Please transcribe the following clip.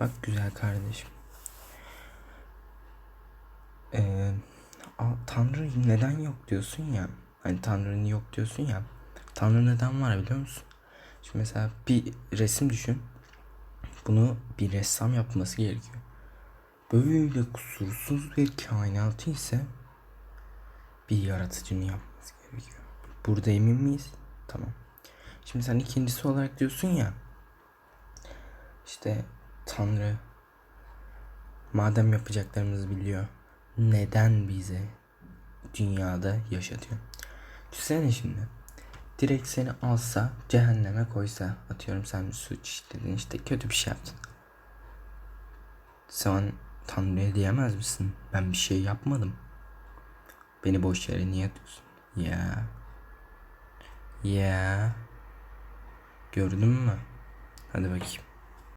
Bak güzel kardeşim. Ee, Tanrı neden yok diyorsun ya. Hani Tanrı'nın yok diyorsun ya. Tanrı neden var biliyor musun? Şimdi mesela bir resim düşün. Bunu bir ressam yapması gerekiyor. Böyle kusursuz bir kainatı ise bir yaratıcının yapması gerekiyor. Burada emin miyiz? Tamam. Şimdi sen ikincisi olarak diyorsun ya. İşte Tanrı madem yapacaklarımızı biliyor neden bize dünyada yaşatıyor? Düşünsene şimdi. Direkt seni alsa cehenneme koysa atıyorum sen bir suç işledin işte kötü bir şey yaptın. Sen Tanrı'ya diyemez misin? Ben bir şey yapmadım. Beni boş yere niye atıyorsun? Ya. Ya. Gördün mü? Hadi bakayım.